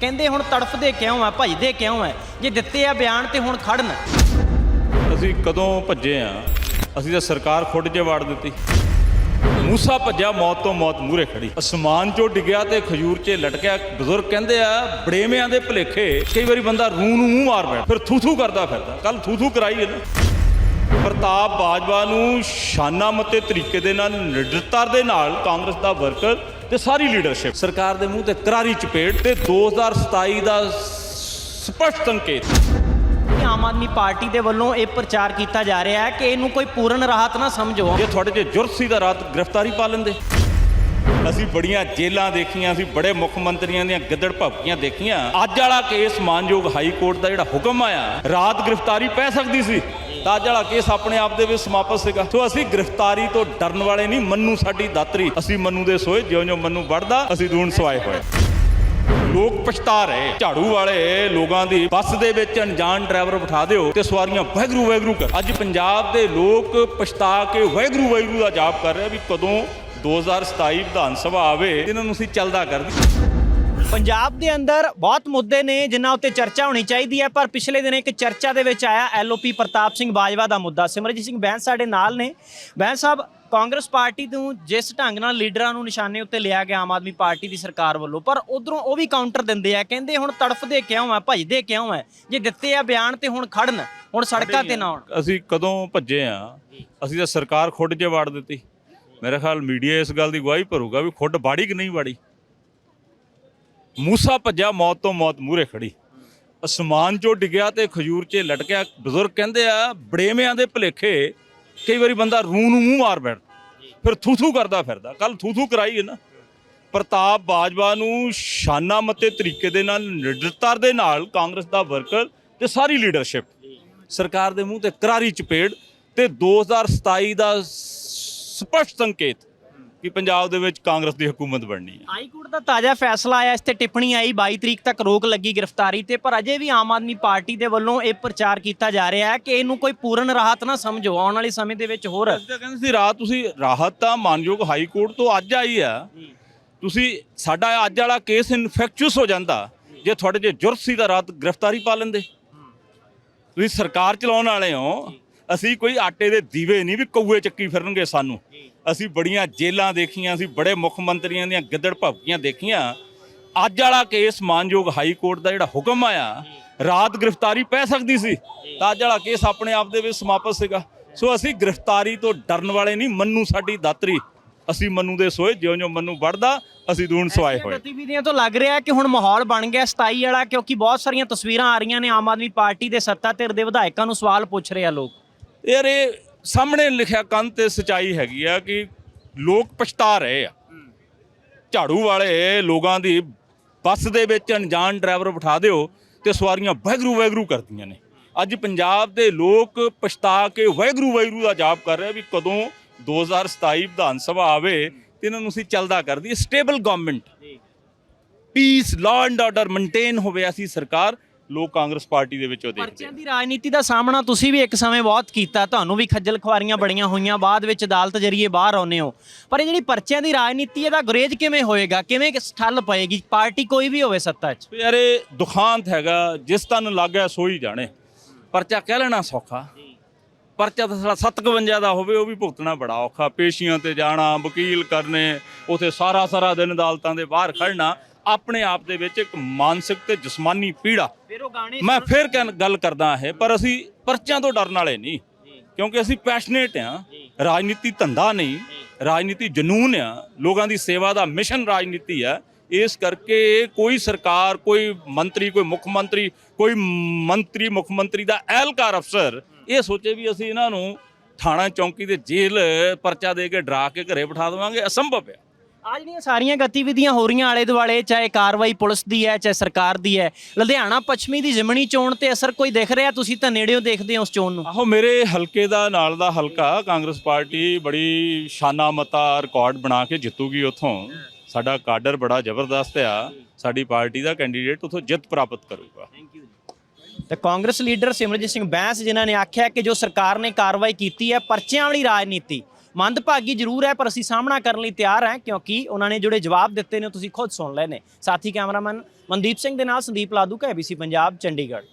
ਕਹਿੰਦੇ ਹੁਣ ਤੜਫਦੇ ਕਿਉਂ ਆ, ਭਜਦੇ ਕਿਉਂ ਆ? ਜੇ ਦਿੱਤੇ ਆ ਬਿਆਨ ਤੇ ਹੁਣ ਖੜਨ। ਅਸੀਂ ਕਦੋਂ ਭੱਜੇ ਆ? ਅਸੀਂ ਤਾਂ ਸਰਕਾਰ ਖੁੱਡ ਜੇ ਵਾੜ ਦਿੱਤੀ। ਮੂਸਾ ਭੱਜਿਆ, ਮੌਤ ਤੋਂ ਮੌਤ ਮੂਰੇ ਖੜੀ। ਅਸਮਾਨ 'ਚੋਂ ਡਿੱਗਿਆ ਤੇ ਖਜੂਰ 'ਚ ਲਟਕਿਆ। ਬਜ਼ੁਰਗ ਕਹਿੰਦੇ ਆ, ਬੜੇਵਿਆਂ ਦੇ ਭਲੇਖੇ। ਕਈ ਵਾਰੀ ਬੰਦਾ ਰੂਹ ਨੂੰ ਮੂੰਹ ਮਾਰ ਬੈਠ, ਫਿਰ ਥੂਥੂ ਕਰਦਾ ਫਿਰਦਾ। ਕੱਲ ਥੂਥੂ ਥੂ ਕਰਾਈ ਨਾ ਪ੍ਰਤਾਪ ਬਾਜਵਾ ਨੂੰ ਸ਼ਾਨਾ ਮਤੇ ਤਰੀਕੇ ਦੇ ਨਾਲ, ਨਿਡਰਤਾ ਦੇ ਨਾਲ ਕਾਂਗਰਸ ਦਾ ਵਰਕਰ ਤੇ ਸਾਰੀ ਲੀਡਰਸ਼ਿਪ ਸਰਕਾਰ ਦੇ ਮੂੰਹ ਤੇ ਕਰਾਰੀ ਚਪੇੜ ਤੇ 2027 ਦਾ ਸਪਸ਼ਟ ਸੰਕੇਤ। ਕਿ ਆਮ ਆਦਮੀ ਪਾਰਟੀ ਦੇ ਵੱਲੋਂ ਇਹ ਪ੍ਰਚਾਰ ਕੀਤਾ ਜਾ ਰਿਹਾ ਹੈ ਕਿ ਇਹਨੂੰ ਕੋਈ ਪੂਰਨ ਰਾਹਤ ਨਾ ਸਮਝੋ। ਜੇ ਤੁਹਾਡੇ 'ਚ ਜੁਰਤ ਸੀ ਤਾਂ ਰਾਤ ਗ੍ਰਿਫਤਾਰੀ ਪਾ ਲੈਂਦੇ। ਅਸੀਂ ਬੜੀਆਂ ਜੇਲਾਂ ਦੇਖੀਆਂ ਅਸੀਂ ਬੜੇ ਮੁੱਖ ਮੰਤਰੀਆਂ ਦੀਆਂ ਗਿੱਦੜ ਭਪਕੀਆਂ ਦੇਖੀਆਂ। ਅੱਜ ਵਾਲਾ ਕੇਸ ਮਾਨਯੋਗ ਹਾਈ ਕੋਰਟ ਦਾ ਜਿਹੜਾ ਹੁਕਮ ਆਇਆ ਰਾਤ ਗ੍ਰਿਫਤਾਰੀ ਪੈ ਸਕਦੀ ਸੀ। ਤਾਂ ਅੱਜ ਕੇਸ ਆਪਣੇ ਆਪ ਦੇ ਵਿੱਚ ਸਮਾਪਤ ਸੀਗਾ। ਸੋ ਅਸੀਂ ਗ੍ਰਿਫਤਾਰੀ ਤੋਂ ਡਰਨ ਵਾਲੇ ਨਹੀਂ, ਮੰਨੂ ਸਾਡੀ ਦਾਤਰੀ। ਅਸੀਂ ਮੰਨੂ ਦੇ ਸੋਏ, ਜਿਉਂ-ਜਿਉਂ ਮੰਨੂ ਵੜਦਾ ਅਸੀਂ ਦੂਣ ਸਵਾਏ ਹੋਏ। ਲੋਕ ਪਛਤਾ ਰਹੇ। ਝਾੜੂ ਵਾਲੇ ਲੋਕਾਂ ਦੀ ਬੱਸ ਦੇ ਵਿੱਚ ਅਣਜਾਣ ਡਰਾਈਵਰ ਬਿਠਾ ਦਿਓ ਤੇ ਸਵਾਰੀਆਂ ਵਹਿਗਰੂ ਵਹਿਗਰੂ ਕਰ ਅੱਜ ਪੰਜਾਬ ਦੇ ਲੋਕ ਪਛਤਾ ਕੇ ਵਹਿਗਰੂ ਵਹਿਗਰੂ ਦਾ ਜਾਪ ਕਰ ਰਹੇ ਵੀ ਕਦੋਂ 2027 ਵਿਧਾਨ ਸਭਾ ਆਵੇ, ਇਹਨਾਂ ਨੂੰ ਅਸੀਂ ਚੱਲਦਾ ਕਰ ਦਈਏ ਪੰਜਾਬ ਦੇ ਅੰਦਰ ਬਹੁਤ ਮੁੱਦੇ ਨੇ ਜਿਨ੍ਹਾਂ ਉੱਤੇ ਚਰਚਾ ਹੋਣੀ ਚਾਹੀਦੀ ਹੈ ਪਰ ਪਿਛਲੇ ਦਿਨ ਇੱਕ ਚਰਚਾ ਦੇ ਵਿੱਚ ਆਇਆ ਐਲਓਪੀ ਪ੍ਰਤਾਪ ਸਿੰਘ ਬਾਜਵਾ ਦਾ ਮੁੱਦਾ। ਸਿਮਰਜੀਤ ਸਿੰਘ ਬੈਂਸ ਸਾਡੇ ਨਾਲ ਨੇ। ਬੈਂਸ ਸਾਹਿਬ ਕਾਂਗਰਸ ਪਾਰਟੀ ਤੋਂ ਜਿਸ ਢੰਗ ਨਾਲ ਲੀਡਰਾਂ ਨੂੰ ਨਿਸ਼ਾਨੇ ਉੱਤੇ ਲਿਆ ਗਿਆ ਆਮ ਆਦਮੀ ਪਾਰਟੀ ਦੀ ਸਰਕਾਰ ਵੱਲੋਂ ਪਰ ਉਧਰੋਂ ਉਹ ਵੀ ਕਾਊਂਟਰ ਦਿੰਦੇ ਆ ਕਹਿੰਦੇ ਹੁਣ ਤੜਫਦੇ ਕਿਉਂ ਆ ਭਜਦੇ ਕਿਉਂ ਆ? ਜੇ ਦਿੱਤੇ ਆ ਬਿਆਨ ਤੇ ਹੁਣ ਖੜਨ ਹੁਣ ਸੜਕਾਂ ਤੇ ਨਾ ਆਉਣ। ਅਸੀਂ ਕਦੋਂ ਭੱਜੇ ਆ? ਅਸੀਂ ਤਾਂ ਸਰਕਾਰ ਖੁੱਡ 'ਚ ਵਾੜ ਦਿੱਤੀ। ਮੇਰੇ ਖਿਆਲ ਮੀਡੀਆ ਇਸ ਗੱਲ ਦੀ ਗਵਾਹੀ ਭਰੂਗਾ ਵੀ ਖੁੱਡ ਬਾੜੀ ਕਿ ਨਹੀਂ ਬਾੜੀ ਮੂਸਾ ਭੱਜਿਆ, ਮੌਤ ਤੋਂ ਮੌਤ ਮੂਹਰੇ ਖੜੀ ਅਸਮਾਨ 'ਚੋਂ ਡਿੱਗਿਆ ਤੇ ਖਜੂਰ 'ਚ ਲਟਕਿਆ। ਬਜ਼ੁਰਗ ਕਹਿੰਦੇ ਆ, ਬੜੇਵਿਆਂ ਦੇ ਭਲੇਖੇ ਕਈ ਵਾਰੀ ਬੰਦਾ ਰੂਹ ਨੂੰ ਮੂੰਹ ਮਾਰ ਬੈਠ, ਫਿਰ ਥੂ ਥੂ ਕਰਦਾ ਫਿਰਦਾ। ਕੱਲ ਥੂ ਥੂ ਕਰਾਈ ਹੈ ਨਾ। ਪ੍ਰਤਾਪ ਬਾਜਵਾ ਨੂੰ ਸ਼ਾਨਾ ਮਤੇ ਤਰੀਕੇ ਦੇ ਨਾਲ, ਨਿਡਰਤਾ ਦੇ ਨਾਲ ਕਾਂਗਰਸ ਦਾ ਵਰਕਰ ਤੇ ਸਾਰੀ ਲੀਡਰਸ਼ਿਪ। ਸਰਕਾਰ ਦੇ ਮੂੰਹ ਤੇ ਕਰਾਰੀ ਚਪੇੜ ਤੇ 2027 ਦਾ ਸਪਸ਼ਟ ਸੰਕੇਤ ਕਿ ਪੰਜਾਬ ਦੇ ਵਿੱਚ ਕਾਂਗਰਸ ਦੀ ਹਕੂਮਤ ਬਣਨੀ ਹੈ। ਹਾਈ ਕੋਰਟ ਦਾ ਤਾਜ਼ਾ ਫੈਸਲਾ ਆਇਆ ਇਸ ਤੇ ਟਿੱਪਣੀ ਆਈ 22 ਤਰੀਕ ਤੱਕ ਰੋਕ ਲੱਗੀ ਗ੍ਰਿਫਤਾਰੀ ਤੇ ਪਰ ਅਜੇ ਵੀ ਆਮ ਆਦਮੀ ਪਾਰਟੀ ਦੇ ਵੱਲੋਂ ਇਹ ਪ੍ਰਚਾਰ ਕੀਤਾ ਜਾ ਰਿਹਾ ਹੈ ਕਿ ਇਹਨੂੰ ਕੋਈ ਪੂਰਨ ਰਾਹਤ ਨਾ ਸਮਝੋ ਆਉਣ ਵਾਲੇ ਸਮੇਂ ਦੇ ਵਿੱਚ ਹੋਰ। ਅਸੀਂ ਤਾਂ ਕਹਿੰਦੇ ਸੀ ਰਾਤ ਤੁਸੀਂ ਰਾਹਤ ਤਾਂ ਮਾਨਯੋਗ ਹਾਈ ਕੋਰਟ ਤੋਂ ਅੱਜ ਆਈ ਆ ਤੁਸੀਂ ਸਾਡਾ ਅੱਜ ਵਾਲਾ ਕੇਸ ਇਨਫੈਕਚੁਅਸ ਹੋ ਜਾਂਦਾ ਜੇ ਤੁਹਾਡੇ 'ਚ ਜੁਰਤ ਸੀ ਤਾਂ ਰਾਤ ਗ੍ਰਿਫਤਾਰੀ ਪਾ ਲੈਂਦੇ। ਤੁਸੀਂ ਸਰਕਾਰ ਚਲਾਉਣ ਵਾਲੇ ਹੋ ਅਸੀਂ ਕੋਈ ਆਟੇ ਦੇ ਦੀਵੇ ਨਹੀਂ ਵੀ ਕਊਏ ਚੱਕੀ ਫਿਰਨਗੇ ਸਾਨੂੰ। ਅਸੀਂ ਬੜੀਆਂ ਜੇਲਾਂ ਦੇਖੀਆਂ ਅਸੀਂ ਬੜੇ ਮੁੱਖ ਮੰਤਰੀਆਂ ਦੀਆਂ ਗਿੱਦੜ ਭਪਕੀਆਂ ਦੇਖੀਆਂ। ਅੱਜ ਵਾਲਾ ਕੇਸ ਮਾਨਯੋਗ ਹਾਈ ਕੋਰਟ ਦਾ ਜਿਹੜਾ ਹੁਕਮ ਆਇਆ ਰਾਤ ਗ੍ਰਿਫਤਾਰੀ ਪੈ ਸਕਦੀ ਸੀ। ਤਾਂ ਅੱਜ ਵਾਲਾ ਕੇਸ ਆਪਣੇ ਆਪ ਦੇ ਵਿੱਚ ਸਮਾਪਤ ਸੀਗਾ। ਸੋ ਅਸੀਂ ਗ੍ਰਿਫਤਾਰੀ ਤੋਂ ਡਰਨ ਵਾਲੇ ਨਹੀਂ ਮੰਨੂ ਸਾਡੀ ਦਾਤਰੀ। ਅਸੀਂ ਮੰਨੂ ਦੇ ਸੋਏ ਜਿਉਂ-ਜਿਉਂ ਮੰਨੂ ਵੜਦਾ ਅਸੀਂ ਦੂਣ ਸਵਾਏ ਹੋਏ। ਗਤੀਵਿਧੀਆਂ ਤੋਂ ਲੱਗ ਰਿਹਾ ਕਿ ਹੁਣ ਮਾਹੌਲ ਬਣ ਗਿਆ 27 ਵਾਲਾ ਕਿਉਂਕਿ ਬਹੁਤ ਸਾਰੀਆਂ ਤਸਵੀਰਾਂ ਆ ਰਹੀਆਂ ਨੇ ਆਮ ਆਦਮੀ ਪਾਰਟੀ ਦੇ ਸੱਤਾ ਧਿਰ ਦੇ ਵਿਧਾਇਕਾਂ ਨੂੰ ਸਵਾਲ ਪੁੱਛ ਰਹੇ ਆ ਲੋਕ। ਯਾਰ ਇਹ ਸਾਹਮਣੇ ਲਿਖਿਆ ਕੰਨ ਤੇ ਸਚਾਈ ਹੈਗੀ ਆ ਕਿ ਲੋਕ ਪਛਤਾ ਰਹੇ ਆ। ਝਾੜੂ ਵਾਲੇ ਲੋਕਾਂ ਦੀ ਬੱਸ ਦੇ ਵਿੱਚ ਅਣਜਾਣ ਡਰਾਈਵਰ ਬਿਠਾ ਦਿਓ ਤੇ ਸਵਾਰੀਆਂ ਵਹਿਗਰੂ ਵਹਿਗਰੂ ਕਰਦੀਆਂ ਨੇ। ਅੱਜ ਪੰਜਾਬ ਦੇ ਲੋਕ ਪਛਤਾ ਕੇ ਵਹਿਗਰੂ ਵਹਿਗਰੂ ਦਾ ਜਾਪ ਕਰ ਰਹੇ ਵੀ ਕਦੋਂ 2027 ਵਿਧਾਨ ਸਭਾ ਆਵੇ ਤੇ ਇਹਨਾਂ ਨੂੰ ਅਸੀਂ ਚੱਲਦਾ ਕਰ ਦਈਏ stable government peace law and order maintain ਹੋਵੇ ਅਸੀਂ ਸਰਕਾਰ ਲੋਕ ਕਾਂਗਰਸ ਪਾਰਟੀ ਦੇ ਵਿੱਚ ਉਹ ਦੇਖਦੇ ਆ ਪਰਚਿਆਂ ਦੀ ਰਾਜਨੀਤੀ ਦਾ ਸਾਹਮਣਾ ਤੁਸੀਂ ਵੀ ਇੱਕ ਸਮੇਂ ਬਹੁਤ ਕੀਤਾ ਤੁਹਾਨੂੰ ਵੀ ਖੱਜਲ ਖੁਆਰੀਆਂ ਬੜੀਆਂ ਹੋਈਆਂ ਬਾਅਦ ਵਿੱਚ ਅਦਾਲਤ ਜਰੀਏ ਬਾਹਰ ਆਉਨੇ ਹੋ। ਪਰ ਇਹ ਜਿਹੜੀ ਪਰਚਿਆਂ ਦੀ ਰਾਜਨੀਤੀ ਇਹਦਾ ਗੁਰੇਜ ਕਿਵੇਂ ਹੋਏਗਾ? ਕਿਵੇਂ ਕਿ ਠੱਲ ਪਏਗੀ? ਪਾਰਟੀ ਕੋਈ ਵੀ ਹੋਵੇ ਸੱਤਾ 'ਚ। ਯਾਰ ਇਹ ਦੁਖਾਂਤ ਹੈਗਾ ਜਿਸ ਤਨ ਲੱਗਿਆ ਸੋਈ ਜਾਣੇ। ਪਰਚਾ ਕਹਿ ਲੈਣਾ ਸੌਖਾ। ਪਰਚਾ ਤਾਂ ਸਾਲਾ 57 ਦਾ ਹੋਵੇ ਉਹ ਵੀ ਭੁਗਤਣਾ ਬੜਾ ਔਖਾ। ਪੇਸ਼ੀਆਂ ਤੇ ਜਾਣਾ ਵਕੀਲ ਕਰਨੇ ਉਥੇ ਸਾਰਾ ਸਾਰਾ ਦਿਨ ਅਦਾਲਤਾਂ ਦੇ ਬਾਹਰ ਖੜਨਾ ਆਪਣੇ ਆਪ ਦੇ ਵਿੱਚ ਇੱਕ ਮਾਨਸਿਕ ਤੇ ਜਿਸਮਾਨੀ ਪੀੜਾ ਗਾਣੇ ਮੈਂ ਫਿਰ ਕਹਿਣ- ਗੱਲ ਕਰਦਾ ਹੈ ਪਰ ਅਸੀਂ ਪਰਚਿਆਂ ਤੋਂ ਡਰਨ ਵਾਲੇ ਨਹੀਂ। ਕਿਉਂਕਿ ਅਸੀਂ ਪੈਸ਼ਨੇਟ ਆ ਰਾਜਨੀਤੀ ਧੰਦਾ ਨਹੀਂ। ਰਾਜਨੀਤੀ ਜਨੂਨ ਆ। ਲੋਕਾਂ ਦੀ ਸੇਵਾ ਦਾ ਮਿਸ਼ਨ ਰਾਜਨੀਤੀ ਆ। ਇਸ ਕਰਕੇ ਕੋਈ ਸਰਕਾਰ ਕੋਈ ਮੰਤਰੀ ਕੋਈ ਮੁੱਖ ਮੰਤਰੀ ਕੋਈ ਮੰਤਰੀ ਮੁੱਖ ਮੰਤਰੀ ਦਾ ਅਹਿਲਕਾਰ ਅਫਸਰ ਇਹ ਸੋਚੇ ਵੀ ਅਸੀਂ ਇਹਨਾਂ ਨੂੰ ਥਾਣਾ ਚੌਂਕੀ ਦੇ ਜੇਲ੍ਹ ਪਰਚਾ ਦੇ ਕੇ ਡਰਾ ਕੇ ਘਰੇ ਬਿਠਾ ਦੇਵਾਂਗੇ। ਅਸੰਭਵ ਹੈ ਆ ਜਿਹੜੀਆਂ ਸਾਰੀਆਂ ਗਤੀਵਿਧੀਆਂ ਹੋ ਰਹੀਆਂ ਆਲੇ ਦੁਆਲੇ ਚਾਹੇ ਕਾਰਵਾਈ ਪੁਲਿਸ ਦੀ ਹੈ ਚਾਹੇ ਸਰਕਾਰ ਦੀ ਹੈ। ਲੁਧਿਆਣਾ ਪੱਛਮੀ ਦੀ ਜ਼ਿਮਣੀ ਚੋਣ ਤੇ ਅਸਰ ਕੋਈ ਦਿਖ ਰਿਹਾ? ਤੁਸੀਂ ਤਾਂ ਨੇੜਿਓਂ ਦੇਖਦੇ ਹੋ ਉਸ ਚੋਣ ਨੂੰ। ਆਹੋ ਮੇਰੇ ਹਲਕੇ ਦਾ ਨਾਲ ਦਾ ਹਲਕਾ ਕਾਂਗਰਸ ਪਾਰਟੀ ਬੜੀ ਸ਼ਾਨਾ ਮਤਾ ਰਿਕਾਰਡ ਬਣਾ ਕੇ ਜਿੱਤੂਗੀ ਉੱਥੋਂ। ਸਾਡਾ ਕਾਡਰ ਬੜਾ ਜ਼ਬਰਦਸਤ ਆ। ਸਾਡੀ ਪਾਰਟੀ ਦਾ ਕੈਂਡੀਡੇਟ ਉੱਥੋਂ ਜਿੱਤ ਪ੍ਰਾਪਤ ਕਰੂਗਾ। ਤੇ ਕਾਂਗਰਸ ਲੀਡਰ ਸਿਮਰਜੀਤ ਸਿੰਘ ਬੈਂਸ ਜਿਨ੍ਹਾਂ ਨੇ ਆਖਿਆ ਕਿ ਜੋ ਸਰਕਾਰ ਨੇ ਕਾਰਵਾਈ ਕੀਤੀ ਹੈ ਪਰਚਿਆਂ ਵਾਲੀ ਰਾਜਨੀਤੀ ਮੰਦਭਾਗੀ ਜ਼ਰੂਰ ਹੈ, ਪਰ ਅਸੀਂ ਸਾਹਮਣਾ ਕਰਨ ਲਈ ਤਿਆਰ ਹਾਂ, ਕਿਉਂਕਿ ਉਹਨਾਂ ਨੇ ਜਿਹੜੇ ਜਵਾਬ ਦਿੱਤੇ ਨੇ ਉਹ ਤੁਸੀਂ ਖੁਦ ਸੁਣ ਲਏ ਨੇ। ਸਾਥੀ ਕੈਮਰਾਮੈਨ ਮਨਦੀਪ ਸਿੰਘ ਦੇ ਨਾਲ ਸੰਦੀਪ ਲਾਦੂ ਕਾ ABC ਪੰਜਾਬ, ਚੰਡੀਗੜ੍ਹ।